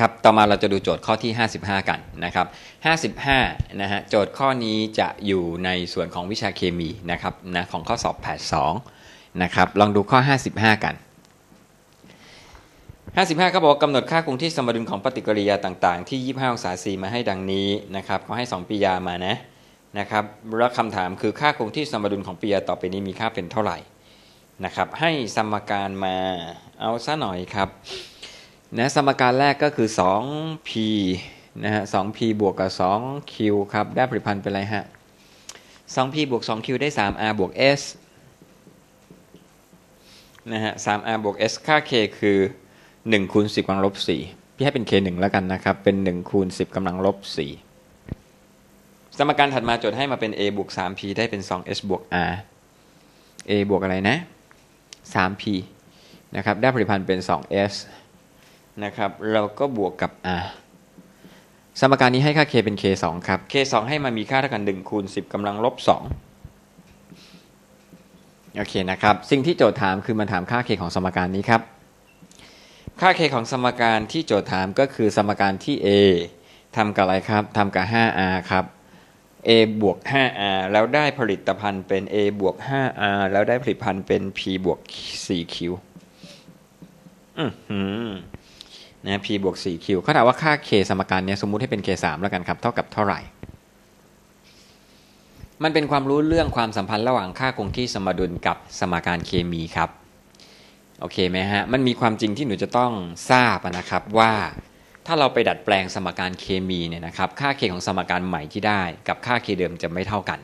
ครับต่อมาเราจะดูโจทย์ข้อที่ 55 กันนะครับ55นะฮะโจทย์ข้อนี้จะอยู่ในส่วนของวิชาเคมีนะครับนะของข้อสอบ82นะครับลองดูข้อ 55 กัน 55 ก็บอกกำหนดค่าคงที่สมดุลของปฏิกิริยาต่างๆ ที่ 25 องศาซีมาให้ดังนี้นะครับเขาให้ 2ปิยามานะนะครับแล้วคำถามคือค่าคงที่สมดุลของปิยาต่อไปนี้มีค่าเป็นเท่าไหร่นะครับให้สมการมาเอาซะหน่อยครับ นะสมการแรกก็คือ 2p นะฮะ 2p บวกกับ 2q ครับ ได้ผลิตภัณฑ์เป็นอะไรฮะ 2p บวก 2q ได้ 3r บวก s นะฮะ 3r บวก s ค่า k คือ 1 คูณ 10กำลังลบ 4 พี่ให้เป็น k 1แล้วกันนะครับ เป็น 1 คูณ 10กำลังลบ 4 สมการถัดมาโจทย์ให้มาเป็น a บวก 3p ได้เป็น 2s บวก r a บวกอะไรนะ 3p นะครับ ได้ผลิตภัณฑ์เป็น 2s นะครับ เราก็บวกกับ r สมการนี้ให้ค่า k เป็น k 2ครับ k 2ให้มันมีค่าเท่ากัน1คูณ10กำลังลบ2โอเคนะครับ สิ่งที่โจทย์ถามคือมันถามค่า k ของสมการนี้ครับ ค่า k ของสมการที่โจทย์ถามก็คือสมการที่ a ทำกับอะไรครับทำกับ 5r ครับ a บวก 5r แล้วได้ผลิตภัณฑ์เป็น a บวก 5r แล้วได้ผลิตภัณฑ์เป็น p บวก 4q อือหือ นะ p บวก 4q เขาถามว่าค่า k สมการนี้สมมุติให้เป็น k 3แล้วกันครับ เท่ากับเท่าไหร่ มันเป็นความรู้เรื่องความสัมพันธ์ระหว่างค่าคงที่สมดุลกับสมการเคมีครับ โอเคไหมฮะ มันมีความจริงที่หนูจะต้องทราบนะครับว่าถ้าเราไปดัดแปลงสมการเคมีเนี่ยนะครับ ค่า k ของสมการใหม่ที่ได้ กับค่า k เดิมจะไม่เท่ากัน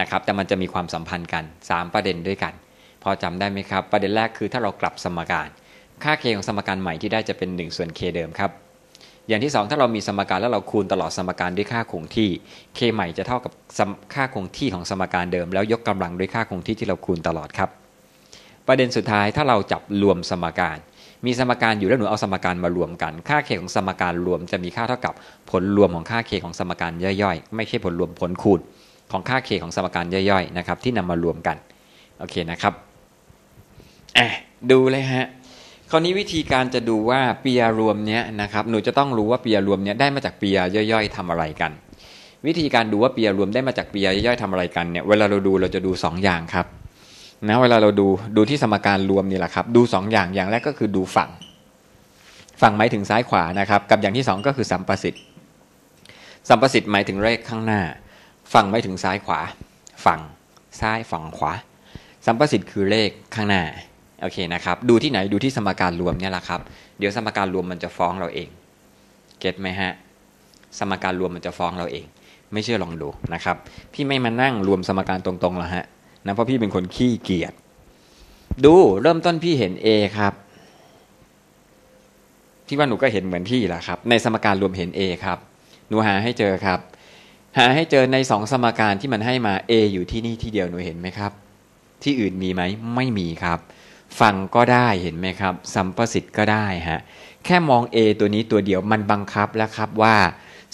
นะครับ แต่มันจะมีความสัมพันธ์กัน 3 ประเด็นด้วยกัน พอจำได้ไหมครับ ประเด็นแรกคือถ้าเรากลับสมการ ค่า k ของสมการใหม่ที่ได้จะเป็น 1 ส่วน k เดิมครับ อย่างที่ 2 ถ้าเรามีสมการแล้วเราคูณตลอดสมการด้วยค่าคงที่ k ใหม่จะเท่ากับค่าคงที่ของสมการเดิม แล้วยกกำลังด้วยค่าคงที่ที่เราคูณตลอดครับ ประเด็นสุดท้ายถ้าเราจับรวมสมการ มีสมการอยู่แล้วหนูเอาสมการมารวมกัน ค่า k ของสมการรวมจะมีค่าเท่ากับผลรวมของค่า k ของสมการย่อยๆ ไม่ใช่ผลรวมผลคูณของค่า k ของสมการย่อยๆนะครับที่นำมารวมกันโอเคนะครับอะดูเลยฮะ คราวนี้วิธีการจะดูว่าเปียรวมเนี้ยนะครับหนูจะต้องรู้ว่าเปียรวมเนี้ยได้มาจากเปียย่อยๆทำอะไรกัน วิธีการดูว่าเปียรวมได้มาจากเปียย่อยๆทำอะไรกันเนี่ยเวลาเราดูเราจะดู 2 อย่างครับนะเวลาเราดูดูที่สมการรวมนี่แหละครับ ดู 2 อย่างอย่างแรกก็คือดูฝั่ง ฝั่งหมายถึงซ้ายขวานะครับ กับอย่างที่ 2 ก็คือสัมประสิทธิ์สัมประสิทธิ์หมายถึงเลขข้างหน้า ฝั่งหมายถึงซ้ายขวา ฝั่งซ้ายฝั่งขวา สัมประสิทธิ์คือเลขข้างหน้า โอเคนะครับ ดูที่ไหนดูที่สมการรวมเนี่ยแหละครับ เดี๋ยวสมการรวมมันจะฟ้องเราเอง เก็ตไหมฮะ สมการรวมมันจะฟ้องเราเอง ไม่เชื่อลองดูนะครับ พี่ไม่มานั่งรวมสมการตรงๆหรอกฮะนะเพราะพี่เป็นคนขี้เกียจ ดูเริ่มต้นพี่เห็น A ครับที่ว่าหนูก็เห็นเหมือนพี่แหละครับ ในสมการรวมเห็น A ครับ หนูหาให้เจอครับ หาให้เจอในสองสมการที่มันให้มา A อยู่ที่นี่ที่เดียวหนูเห็นไหมครับ ที่อื่นมีไหมไม่มีครับ ฟังก็ได้เห็นไหมครับ สัมประสิทธิ์ก็ได้ฮะแค่มอง A ตัวนี้ตัวเดียวมันบังคับแล้วครับว่า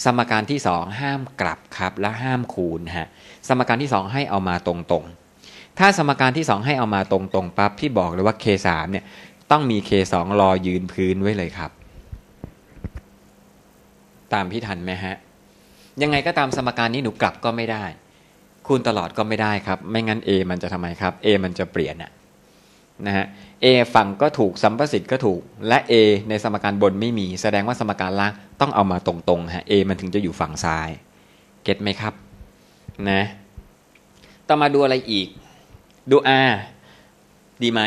สมการที่ 2 ห้ามกลับครับและห้ามคูณฮะสมการที่ 2 ให้เอามาตรงๆ ถ้าสมการที่ 2 ให้เอามาตรงๆปั๊บพี่บอกเลยว่า K3 เนี่ยต้องมี K2 รอยืนพื้นไว้เลยครับ ตามพี่ทันไหมฮะยังไงก็ตามสมการนี้หนูกลับก็ไม่ได้ คูณตลอดก็ไม่ได้ครับ ไม่งั้น A มันจะทำไมครับ A มันจะเปลี่ยนอะ นะฮะ A ฝั่งก็ถูกสัมประสิทธิ์ก็ถูก และ A ในสมการบนไม่มี แสดงว่าสมการล่างต้องเอามาตรงๆฮะ A มันถึงจะอยู่ฝั่งซ้ายเก็ตไหมครับนะต่อมาดูอะไรอีก ดู R ดีไหม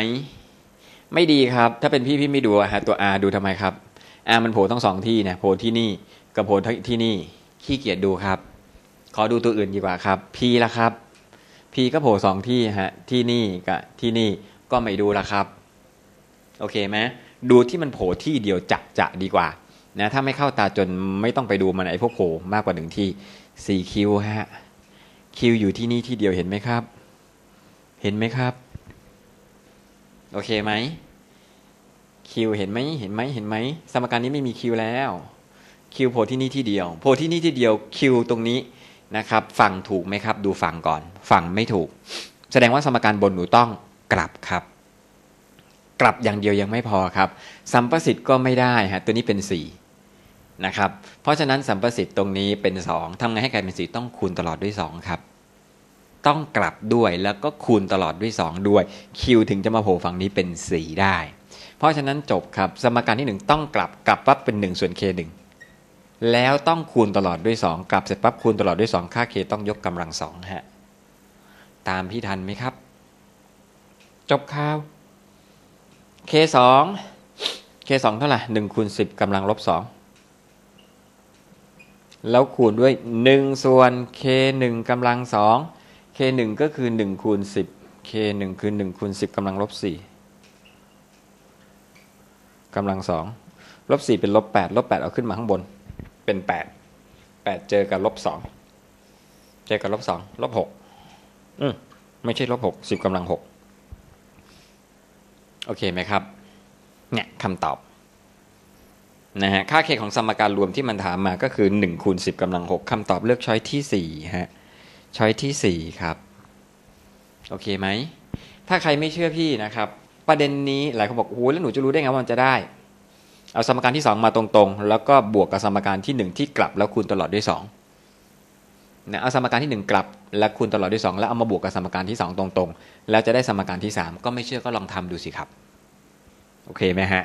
ไม่ดีครับ ถ้าเป็นพี่พี่ไม่ดูฮะตัว R ดูทำไมครับ R มันโผล่ต้องสองที่นี่ยโผล่ที่นี่กับโผล่ที่นี่ขี้เกียจดูครับ ขอดูตัวอื่นดีกว่าครับ P ละครับ P ก็โผล่สองที่ฮะที่นี่กับที่นี่ ก็ไม่ดูละครับ โอเคไหมดูที่มันโผล่ที่เดียวจะจะดีกว่านะถ้าไม่เข้าตาจนไม่ต้องไปดูมันไอ้พวกโผล่มากกว่าหนึ่งที่สี่คิวฮะคิวอยู่ที่นี่ที่เดียวเห็นไหมครับ เห็นไหมครับ โอเคไหมคิวเห็นไหมเห็นไหมเห็นไหมสมการนี้ไม่มีคิวแล้วคิวโผล่ที่นี่ที่เดียวโผล่ที่นี่ที่เดียวคิวตรงนี้นะครับ ฝั่งถูกไหมครับ ดูฝั่งก่อน ฝั่งไม่ถูก แสดงว่าสมการบนหนูต้อง กลับครับ กลับอย่างเดียวยังไม่พอครับ สัมประสิทธิ์ก็ไม่ได้ฮะตัวนี้เป็นนะครับเพราะฉะนั้นสัมประสิทธิ์ตรงนี้เป็น2ทำไงให้กลายเป็น4ต้องคูณตลอดด้วย2ครับต้องกลับด้วยแล้วก็คูณตลอดด้วย 2 ด้วย คิวถึงจะมาโผล่ฝั่งนี้เป็น 4 ได้ เพราะฉะนั้นจบครับ สมการที่ 1 ต้องกลับกลับปั๊บเป็น1ส่วน k 1แล้วต้องคูณตลอดด้วย 2 กลับเสร็จปั๊บคูณตลอดด้วย 2 ค่า k ต้องยกกำลังสองฮะตามพี่ทันไหมครับ จบข่าว k 2 k 2เท่าไหร่1คูณ10กำลังลบ2แล้วคูณด้วย 1 ส่วน k 1กำลัง2 k 1ก็คือ 1 คูณ 10 k 1คือ 1 คูณ 10กำลังลบ4กำลัง2ลบ4เป็นลบ8ลบ8เอาขึ้นมาข้างบน เป็น 8 8 เจอกับลบ2เจอกับลบ2ลบ6อืมไม่ใช่ลบ6 10กำลัง6 โอเคไหมครับเนี่ยคำตอบนะฮะค่า k ของสมการรวมที่มันถามมาก็คือ1คูณ10กำลัง6คำตอบเลือกช้อยที่4ฮะช้อยที่4ครับโอเคไหมถ้าใครไม่เชื่อพี่นะครับ ประเด็นนี้หลายคนบอกโอ้โหแล้วหนูจะรู้ได้ไงว่ามันจะได้ เอาสมการที่ 2 มาตรงๆ แล้วก็บวกกับสมการที่ 1 ที่กลับแล้วคูณตลอดด้วย 2 นะเอาสมการที่ 1 กลับ แล้วคูณตลอดด้วย 2 แล้วเอามาบวกกับสมการที่ 2 ตรงๆ แล้วจะได้สมการที่ 3 ก็ไม่เชื่อก็ลองทำดูสิครับ โอเคไหมฮะ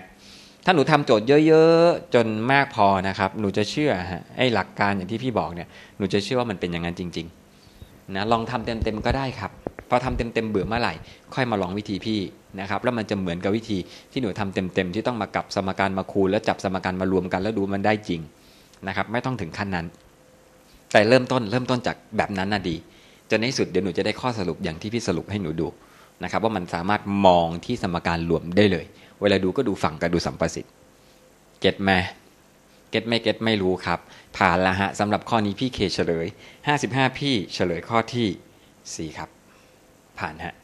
ถ้าหนูทำโจทย์เยอะๆ จนมากพอนะครับ หนูจะเชื่อฮะไอ้หลักการอย่างที่พี่บอกเนี่ยหนูจะเชื่อว่ามันเป็นอย่างนั้นจริงๆนะลองทำเต็มๆก็ได้ครับพอทำเต็มๆเบื่อเมื่อไหร่ ค่อยมาลองวิธีพี่นะครับแล้วมันจะเหมือนกับวิธีที่หนูทำเต็มๆที่ต้องมากับสมการมาคูณแล้วจับสมการมารวมกันแล้วดูมันได้จริงนะครับ ไม่ต้องถึงขั้นนั้น แต่เริ่มต้นเริ่มต้นจากแบบนั้นน่ะดีจนในสุดเดี๋ยวหนูจะได้ข้อสรุปอย่างที่พี่สรุปให้หนูดูนะครับ ว่ามันสามารถมองที่สมการรวมได้เลย เวลาดูก็ดูฝั่งกับดูสัมประสิทธิ์เก็ตไหมเก็ตไม่เก็ตไม่รู้ครับ ผ่านละฮะสำหรับข้อนี้พี่เคเฉลย 55 พี่เฉลยข้อที่ 4 ครับ ผ่านฮะ